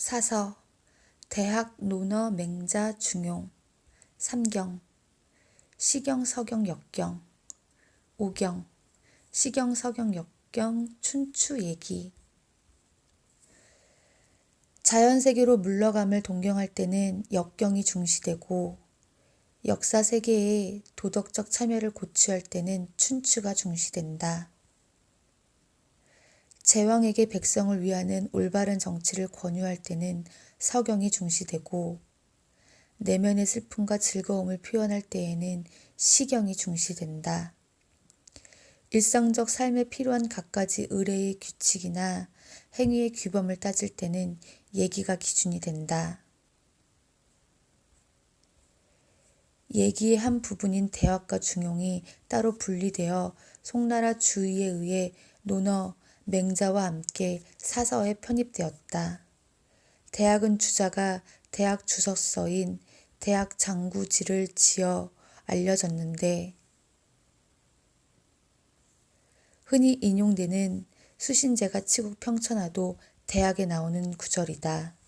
사서 대학 논어 맹자 중용 삼경 시경 서경 역경 오경 시경 서경 역경 춘추 얘기 자연 세계로 물러감을 동경할 때는 역경이 중시되고 역사 세계에 도덕적 참여를 고취할 때는 춘추가 중시된다. 제왕에게 백성을 위하는 올바른 정치를 권유할 때는 서경이 중시되고 내면의 슬픔과 즐거움을 표현할 때에는 시경이 중시된다. 일상적 삶에 필요한 갖가지 의례의 규칙이나 행위의 규범을 따질 때는 얘기가 기준이 된다. 얘기의 한 부분인 대학과 중용이 따로 분리되어 송나라 주의에 의해 논어, 맹자와 함께 사서에 편입되었다. 대학은 주자가 대학 주석서인 대학 장구지를 지어 알려졌는데 흔히 인용되는 수신제가 치국 평천하도 대학에 나오는 구절이다.